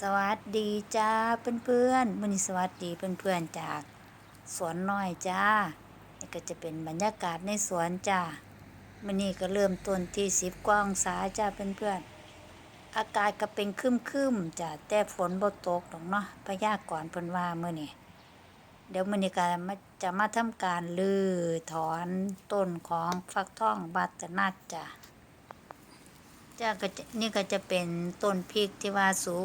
สวัสดีจ้าเพื่อนๆมื้อนี้สวัสดีเพื่อนๆจากสวนน้อยจ้านี่ก็จะเป็นบรรยากาศในสวนจ้ามื้อนี้ก็เริ่มต้นที่10กว่างศาจ้าเพื่อนๆอากาศก็เป็นคึมๆจ้าแต่ฝนบ่ตกดอกเนาะพยากรณ์เพิ่นว่ามื้อนี้เดี๋ยวมื้อนี้ก็มาจะมาทำการรื้อถอนต้นของฟักทองบัตนัดจ้าจ้าก็จะนี่ก็จะเป็นต้นพริกที่ว่าสุ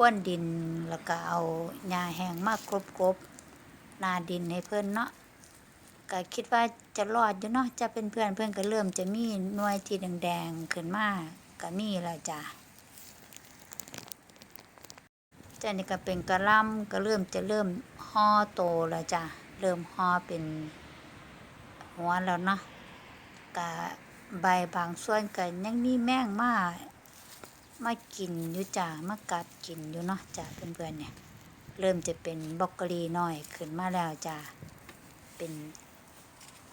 พ่วนดินแล้วก็เอาหญ้าแห้งมากกบๆนาดินให้เพิ่อนเนาะก็คิดว่าจะรอดอยู่เนาะจะเป็นเพื่อนเพื่อนก็เริ่มจะมีหน่วยที่แดงๆขึ้นมาก็มีแล้วจ้ะจ้านี่ก็เป็นกระลำก็เริ่มจะเริ่มห่อโตแล้วจ้ะเริ่มห่อเป็นหัวแล้วเนาะก็ใบบางส่วนก็ยังมีแมงมา มากินอยู่จ้ามากัดกินอยู่เนาะจ้าเพื่อนๆเนี่ย เริ่มจะเป็นบล็อกโกลีน้อยขึ้นมาแล้วจ้าเป็น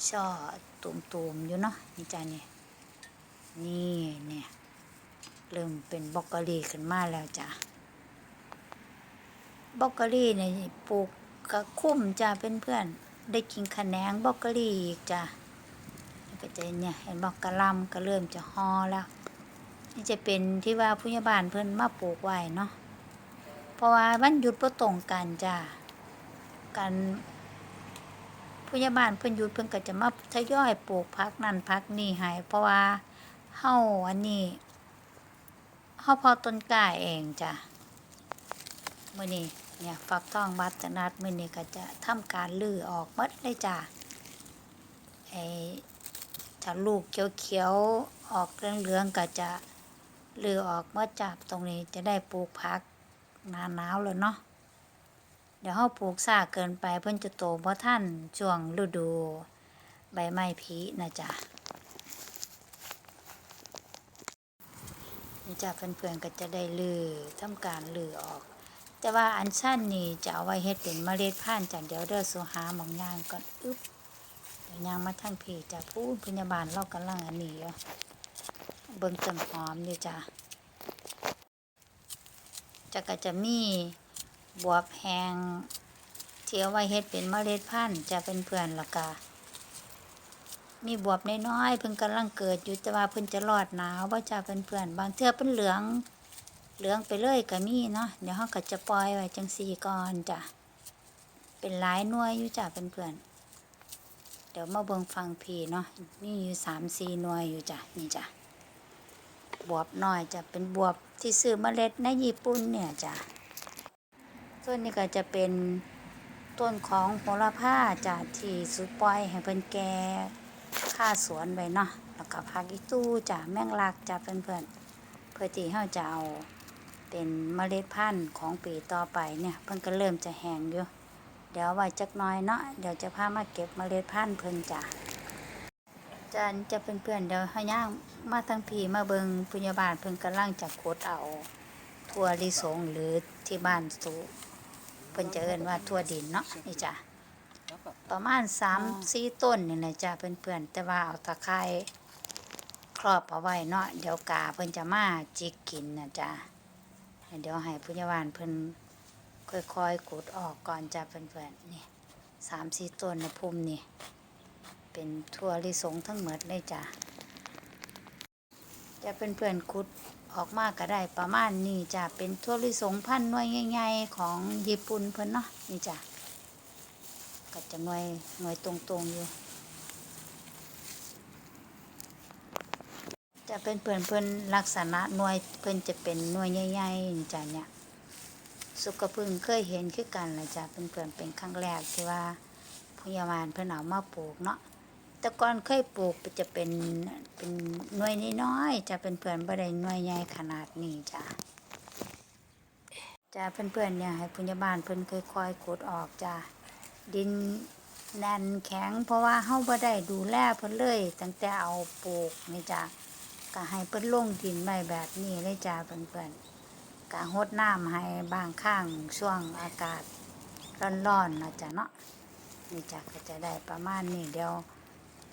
ช่อตุ่มๆอยู่เนาะนี่จ้าเนี่ยนี่เนี่ยเริ่มเป็นบล็อกโกลีขึ้นมาแล้วจ้าบล็อกโกลีเนี่ยปลูกกระคุ้มจ้าเพื่อนๆได้กินขะแนงบล็อกโกลีอีกจ้าก็จะเนี่ยเห็นบอกกระลำก็เริ่มจะฮอแล้ว นี่จะเป็นที่ว่าผู้ใหญ่บ้านเพิ่นมาปลูกไว้เนาะเพราะว่าวันหยุดบ่ตรงกันจ้ากันผู้ใหญ่บ้านเพิ่นหยุดเพิ่นก็จะมาทยอยปลูกพักนั่นพักนี่ให้เพราะว่าเฮาอันนี้เฮาพอต้นกล้าเองจ้ะมื้อนี้เนี่ยฟักทองบัตนัดมื้อนี้ก็จะทำการลื้อออกหมดเลยจ้ะไอ้ถ้าลูกเขียวๆออกเหลืองๆก็จะ เลือออกเมื่อจับตรงนี้จะได้ปลูกผักนาหนาวแล้วเนาะเดี๋ยวเราปลูกซ่าเกินไปเพิ่นจะโตเพราะท่านช่วงฤดูใบไม้ผลินะจ๊ะนี่จ้ะเพื่อนๆก็จะได้ลือทำการลือออก แต่ว่าอันชั้นนี่จะเอาไว้เฮ็ดเป็นเมล็ดพันธุ์จ้ะเดี๋ยวเด้อสูหาหมองยางก่อนอึ๊บเดี๋ยวยางมาทั้งเพจจ้ะผู้พยาบาลเรากำลังอันนี้อยู่ เบิ่งต้นหอมนี่จ้ะจะก็จะมีบวบแหงเที่เอาไว้เฮ็ดเป็นเมล็ดพันธุ์จะเป็นเพื่อนละกะมีบวบน้อยๆเพิ่งกำลังเกิดอยู่แต่ว่าเพิ่นจะรอดหนาวบ่าจ้าเพื่อนบางเทื่อเป็นเหลืองเหลืองไปเลยก็มีเนาะเดี๋ยวเราก็จะปล่อยไว้จังซี่ก่อนจ้ะเป็นหลายหน่วยอยู่จ้ะเป็นเพื่อนเดี๋ยวมาเบิ่งฟังพีเนาะนี่อยู่สามสี่หน่วยอยู่จ้ะนี่จ้ะ บวบน้อยจะเป็นบวบที่ซื้อเมล็ดในญี่ปุ่นเนี่ยจ้ะส่วนนี้ก็จะเป็นต้นของโหระพาจ้ะที่สุปล่อยให้เพิ่นแก่ค่าสวนไว้เนาะแล้วก็ผักอีตู้จ้ะแมงลักจ้ะเพื่อนๆ เพื่อที่เฮาจะเอาเป็นเมล็ดพันธุ์ของปีต่อไปเนี่ยเพิ่นก็เริ่มจะแห้งอยู่เดี๋ยวไว้จักน้อยเนาะเดี๋ยวจะพามาเก็บเมล็ดพันธุ์เพิ่นจ้ะจานจะเป็นเพื่อนๆเดี๋ยวให้ย่าง มาทั้งพีมาเบิงพยาบาลเพิ่นกำลังจะขุดเอา ทั่วลิสงหรือที่บ้านสูเพิ่นจะเอิ้นว่าทั่วดินเนาะนี่จ้ะประมาณ3 4ต้นนี่นะจ้ะเพื่อนๆแต่ว่าเอาตะไคร้ครอบเอาไว้เนาะเดี๋ยวกาเพิ่นจะมาจิกกินนะจ้ะเดี๋ยวให้พยาบาลเพิ่นค่อยๆขุดออกก่อนจ้ะเพื่อนๆนี่สามสี่ต้นนะพุ่มนี่เป็นทั่วลิสงทั้งหมดเลยจ้ะ จะเป็นเพื่อนๆขุดออกมาก็ได้ประมาณนี้จ้ะเป็นทั่วลิสงพันธุ์หน่วยใหญ่ๆของญี่ปุ่นเพิ่นเนาะนี่จ้ะก็จะหน่วยหน่วยตรงๆอยู่จะเป็นเพื่อนเพิ่นลักษณะหน่วยเพิ่อนจะเป็นหน่วยใหญ่ๆนี่จ้ะเนี่ยสุกพึ่งเคยเห็นคือกันละจ้ะเพื่อนเป็นครั้งแรกที่ว่าพยาบาลเพิ่อนเอามาปลูกเนาะ แต่ก่อนเคยปลูกจะเป็นเป็นหน่วยน้อยๆจะเป็นเพื่อนบ่ได้หน่วยใหญ่ขนาดนี้จ้ะจ้ะเพื่อนๆเนี่ยให้พยาบาลเพิ่นค่อยๆขุดออกจ้ะดินแน่นแข็ง เพราะว่าเฮาบ่ได้ดูแลเพิ่นเลย ตั้งแต่เอาปลูกนี่จ้ะก็ให้เพิ่นลงดินไว้แบบนี้เลยจ้ะเพื่อนๆกะหดน้ำให้บางข้างช่วงอากาศร้อนๆนะจ๊ะเนาะนี่จ้ะก็จะได้ประมาณนี้เดียว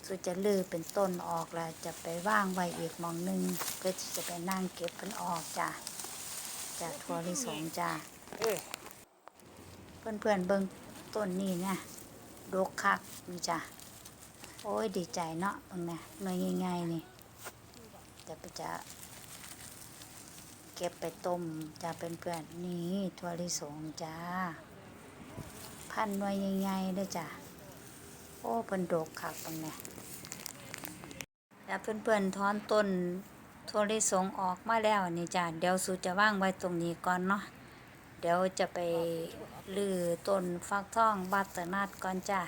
สุจะลือเป็นต้นออกแล้วจะไปว่างไว้อีกหมองหนึงเพื่อที่จะไปนั่งเก็บกันออกจ้ะจากถั่วลิสงจ้าเพื่อนเพื่อนๆเบิ่งต้นนี้นะดกคักนี่จ้าโอ้ยดีใจเนาะเบิ่งนะหน่วยง่ายๆนี่จะไปจะเก็บไปต้มจะเป็นเพื่อนๆนี่ถั่วลิสงจ้าพันหน่วยใหญ่ๆเด้อจ้ะโอ้เพิ่นดกคักเบิ่งนะ้วเพื่อนๆถอนต้นถั่วลิสงออกมาแล้วนี่จ้ะเดี๋ยวสูจะว่างไว้ตรงนี้ก่อนเนาะเดี๋ยวจะไปลือต้นฟักทองบัตรนัทก่อนจ้ะ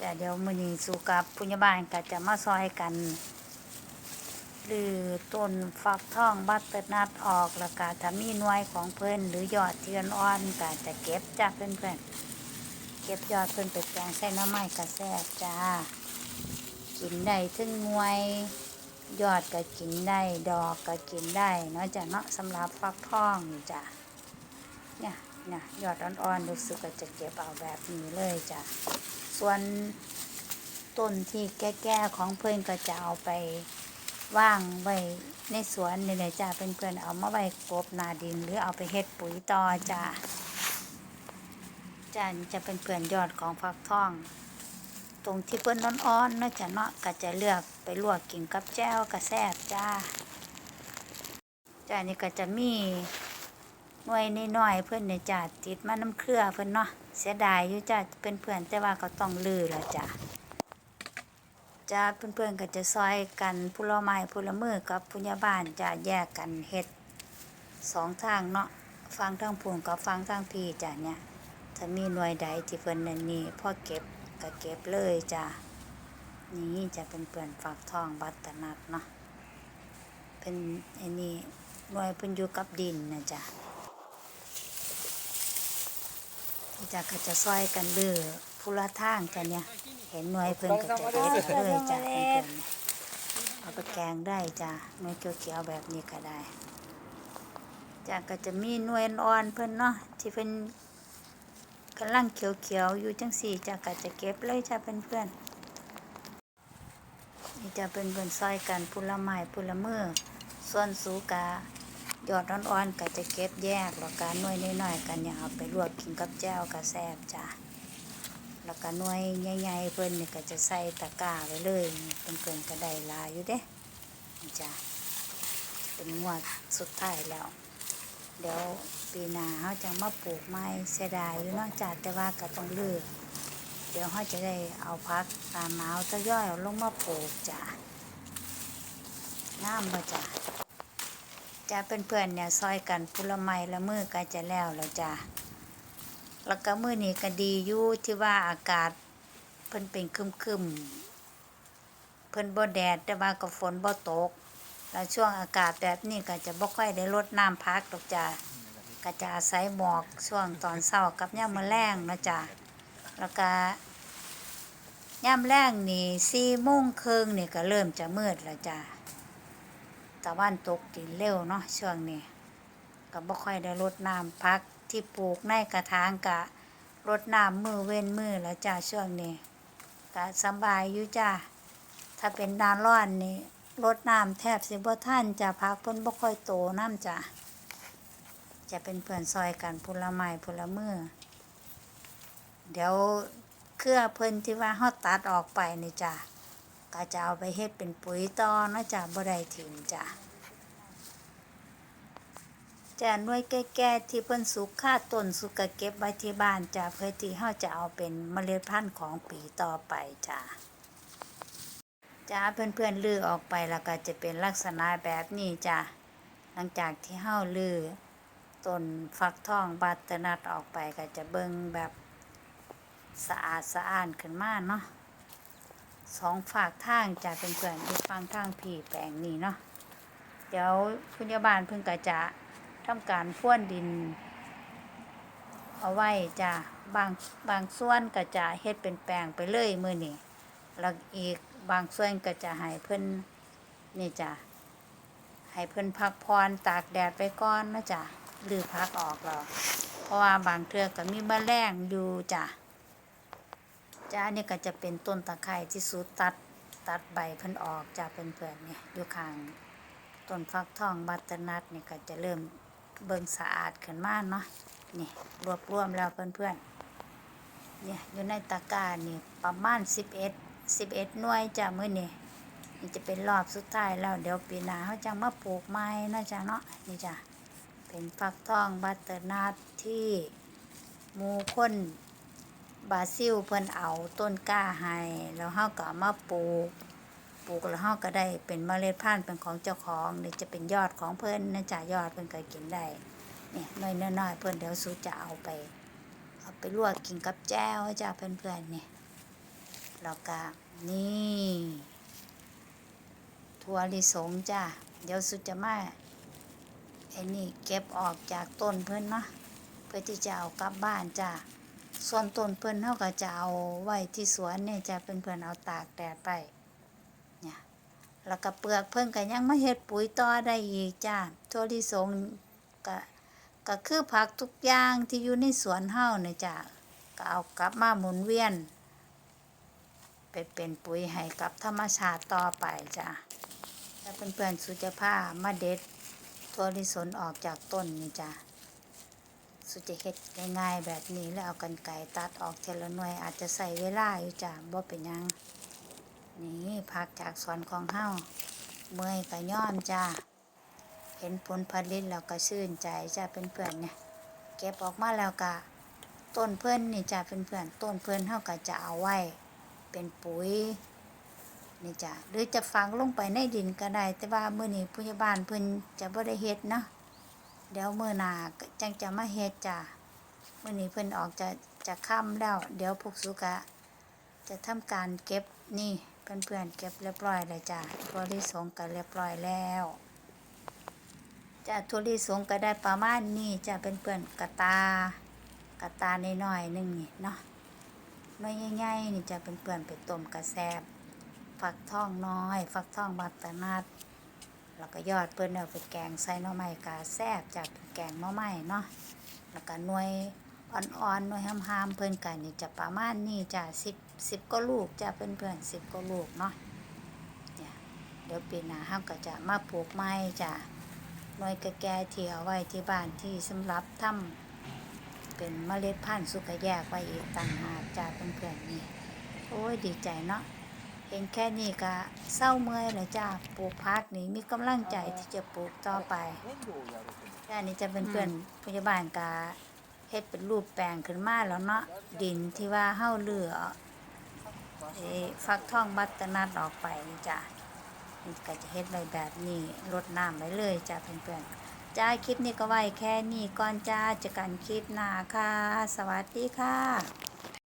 จ้ะเดี๋ยวมือนี้สูกับผู้ใหญ่บ้านก็จะมาซอยกันลือต้นฟักทองบัตเตอร์นัทออกแล้วก็ถ้ามีหน่วยของเพิ่อนหรือยอดเทียนอ่อนก็จะเก็บจ้ะเพื่อนๆเก็บยอดเพิ่อนไปแกงใส่น้ำไม้กระแซ่บจ้า กินได้ถึงหน่วย ยอดก็กินได้ ดอกก็กินได้เนาะจ้ะเนาะสำหรับฟักทองนี่จ้ะเนี่ยเนี่ยยอดอ่อนๆรู้สึกว่าจะเก็บเอาแบบนี้เลยจ้ะส่วนต้นที่แก่ๆของเพื่อนก็จะเอาไปว่างไว้ในสวนนี่เลยจ้ะเป็นเพื่อนๆเอามาไว้กบนาดินหรือเอาไปเฮ็ดปุ๋ยต่อจ้ะจ้ะนี่จะเป็นเพื่อนยอดของฟักทอง ตรงที่เปิ้นอ่อนๆเนาะจ้ะเนาะก็จะเลือกไปลวกกินกับแจ่วกระแซบจ้าจ้านี่ก็จะมีหน่วยน้อยเพิ่อนเนี่ยจ้าติดมาน้ำเครือเพิ่อนเนาะเสียดายอยู่จ้าเป็นเพื่อนแต่ว่าก็ต้องลือแล้วจ้าจ้าเพื่อนๆก็จะซอยกันผู้ละไม้ผู้ละมือกับผู้ใหญ่บ้านจะแยกกันเฮ็ดสองทางเนาะฟังทางพูนกับฟังทางพี่จ้าเนี่ยถ้ามีหน่วยใดที่เพิ่นนั่นนี่พ่อเก็บ ก็เก็บเลยจ้ะนี่จะเป็นเปลือนฝักทองบัตตนัดเนาะเป็นไอ้นี่หน่วยเพิ่นอยู่กับดินนะจ้ะนี่จะก็จะซอยกันเลือผู้ละทางจ้ะเนี่ย เห็นหน่วยเพิ่นก็จะเด็ดเลยจ้ะเพิ่นเนี่ยเอาไปแกงได้จ้ะหน่วยเขียวๆแบบนี้ก็ได้จ้ะก็จะมีหน่วยอ่อนเพิ่นเนาะที่เพิ่น กำลังเขียวๆอยู่จังสี่จะก็จะเก็บเลยจะเป็นเพื่อนนี่จะเป็นเพื่อนซอยกันพุละไม้พุละมือส่วนสูกายอดอ่อนๆก็จะเก็บแยกแล้วก็หน่วยน้อยๆกันเนี่ยเอาไปลวกกินกับแจ่วกับแซ่บจ้ะแล้วก็น่วยใหญ่ๆเพิ่นนี่ก็จะใส่ตะกร้าไว้เลยเป็นเพื่อนก็ได้ลายอยู่เด้จ้ะเป็นงวดสุดท้ายแล้ว เดี๋ยวปีหน้าเขาจะมาปลูกไม้เสียดายอยู่นอกจากแต่ว่าก็ต้องเลือกเดี๋ยวเขาจะได้เอาพักตามหนาวทยอยเอาลงมาปลูกจ้ะน้ำบ่จ้ะจะเป็นเพื่อนเนี่ยซอยกันพุลไม้ละมือก็จะแล้วแล้วจ้ะแล้วก็มือนี้ก็ดีอยู่ที่ว่าอากาศเพิ่นเป็นครึมๆเพิ่นบ่แดดแต่ว่าก็ฝนบ่ตก แล้วช่วงอากาศแบบนี้ก็จะบ่ค่อยได้รดน้ำพักดอกจ้ะก็จะอาศัยหมอกช่วงตอนเช้ากับยามมื้อแลงเนาะจ้ะแล้วก็ยามแลงนี่สี่โมงครึ่งนี่ก็เริ่มจะมืดแล้วจ้ะตะวันตกดินเร็วเนาะช่วงนี้ก็บ่ค่อยได้รดน้ำพักที่ปลูกในกระถางกะรดน้ำมือเว้นมือแล้วจ้ะช่วงนี้ก็สบายอยู่จ้ะถ้าเป็นหนาร้อนนี่ รดน้ำแทบสิบ่ท่านจะพักเพิ่นบ่ค่อยโตน้ำจ้ะจะเป็นเพื่อนซอยกันพุลไม้พุละมือเดี๋ยวเครือเพิ่นที่ว่าเฮาตัดออกไปนี่จ้ะก็จะเอาไปเฮ็ดเป็นปุ๋ยต่อเนะจ้ะบ่ได้ถิ่มจ้ะจะหน่วยแก่ๆที่เพิ่นสุกค่าต้นสุกเก็บไว้ที่บ้านจ้ะเพื่อที่เฮาจะเอาเป็นเมล็ดพันธุ์ของปีต่อไปจ้ะ จ้าเพื่อนๆลือออกไปแล้วก็จะเป็นลักษณะแบบนี้จ้ะหลังจากที่เฮาลือต้นฟักทองบัตรนัทออกไปก็จะเบิ่งแบบสะอาดสะอ้านขึ้นมาเนาะสองฝากทางจะเป็นเพื่อนที่ฟังทางผีแปลงนี้เนาะเดี๋ยวคุณยาบาลเพิ่งก็จะทำการพ่วนดิน เอาไว้จ้ะบางบางส่วนก็จะเฮ็ดเป็นแปลงไปเลยมือนี้แล้วอีก บางส่วนก็จะให้เพิ่นนี่จ้ะให้เพิ่นพักพรตากแดดไปก่อนนะจ้ะหรือพักออกแล้วเพราะว่าบางเทือก็มีแมลงอยู่จ้ะจ้านี่ก็จะเป็นต้นตะไคร้ที่สูดตัดตัดใบเพิ่นออกจ้ะเพื่อนๆเนี่ยอยู่ข้างต้นฟักทองบัตนัทนี่ก็จะเริ่มเบิ่งสะอาดขึ้นมาเนาะนี่รวบรวมแล้วเพื่อนๆเนี่ยอยู่ในตะกร้านี่ประมาณ11 11หน่วยจ้ะมื้อนี้นี่จะเป็นรอบสุดท้ายแล้วเดี๋ยวปีหน้าเขาจะมาปลูกใหม่เนะจ้ะเนาะนี่จ้ะเป็นฟักทองบัตเตอร์นัทที่มู่คนบาซิลเพิ่นเอาต้นกล้าให้แล้วเฮาก็มาปลูกปลูกแล้วเฮาก็ได้เป็นเมล็ดพันธุ์เป็นของเจ้าของนี่จะเป็นยอดของเพิ่นนะจ๊ะยอดเพิ่นก็กินได้เนี่ยน้อยๆเพิ่นเดี๋ยวสูจะเอาไป เอาไปลวกกินกับแจ้วจ้ะเพื่อนๆนี่ย แล้วก็นี่ถั่วลิสงจ้ะเดี๋ยวสุดจะมาไอ้นี่เก็บออกจากต้นเพิ่อนเนาะเพื่อที่จะเอากลับบ้านจ้ะส่วนต้นเพิ่อนเฮาก็จะเอาไว้ที่สวนเนี่ยจะเพื่อนเอาตากแดดไปเนี่ยแล้วก็เปลือกเพิ่อนก็ยังมาเฮ็ดปุ๋ยต่อได้อีกจ้าถั่วลิสงก็ก็คือผักทุกอย่างที่อยู่ในสวนเฮาเนี่ยจ้าก็เอากลับมาหมุนเวียน ไปเป็นปุ๋ยให้กับธรรมชาติต่อไปจ้าแล้วเพื่อนๆสุจะพามาเด็ดถั่วลิสงออกจากต้นนี่จ้าสุจะเฮ็ดง่ายๆแบบนี้แล้วเอากันไก่ตัดออกเทละหน่วยอาจจะใส่เวลาอยู่จ้าบ่เป็นยังนี่พักจากสวนของเฮาเมื่อยก็ย้อนจ้าเห็นผลผลิตแล้วก็ชื่นใจจ้าเพื่อนๆเนี่ยเก็บออกมาแล้วก็ต้นเพื่อนนี่จ้าเพื่อนๆต้นเพื่อนเฮาก็จะเอาไว้ เป็นปุ๋ยนี่จ้าหรือจะฝังลงไปในดินก็ได้ แต่ว่าเมื้อนี้ผู้ใหญ่บ้านเพิ่นจะบ่ได้เฮ็ดเนาะเดี๋ยวเมื้อหนาจังจะมาเฮ็ดจ้ามื้อนี้เพิ่นออกจะจะค่ำแล้ว เดี๋ยวพวกสุกะ จะทำการเก็บนี่เพื่อนๆเก็บเรียบร้อยเลยจ้ะถั่วลิสงก็เรียบร้อยแล้วจ้ะถั่วลิสงก็ได้ประมาณนี้จ้ะเพื่อนๆกระตากระตาในน้อยๆหนึงนี่เนาะ ไม่ใหญ่ๆนี่จะเป็นเพื่อนไปต้มกระแซบฟักทองน้อยฟักทองบัตตานาดแล้วก็ยอดเพื่อนเอาไปแกงใส่หน่อไม้กาแซบจากแกงหน่อไม้เนาะแล้วก็หน่วยอ่อนๆหน่วยห้ามๆเพิ่นกันนี่จะประมาณนี้จ้ะสิบสิบก็ลูกจะเป็นเพื่อนสิบก็ลูกเนาะเนี่ยเดี๋ยวปีหน้าเฮาก็จะมาปลูกไม้จ้ะหน่วยแก่ๆที่เอาไว้ที่บ้านที่สำหรับทำ เป็นเมล็ดพันธุ์สุกแยกไว้อีกต่างหากจ้ะเพื่อนๆนี่ โอ้ยดีใจเนาะ เห็นแค่นี้ก็เศร้าเมื่อยแล้วจ้ะปลูกพักนี่มีกำลังใจที่จะปลูกต่อไปแค่นี้จะเป็นเพื่อนพยาบาลกาเฮ็ดเป็นรูปแปลงขึ้นมาแล้วเนาะ ดินที่ว่าเฮาเลือเอ้ฟักทองบัตนัทออกไปนี่จ้ะนี่ก็จะเฮ็ดไว้แบบนี้รดน้ำไว้เลยจ้ะเพื่อนๆ จ้าคลิปนี้ก็ไว้แค่นี้ก่อนจ้าจะกันคลิปหน้าค่ะ สวัสดีค่ะ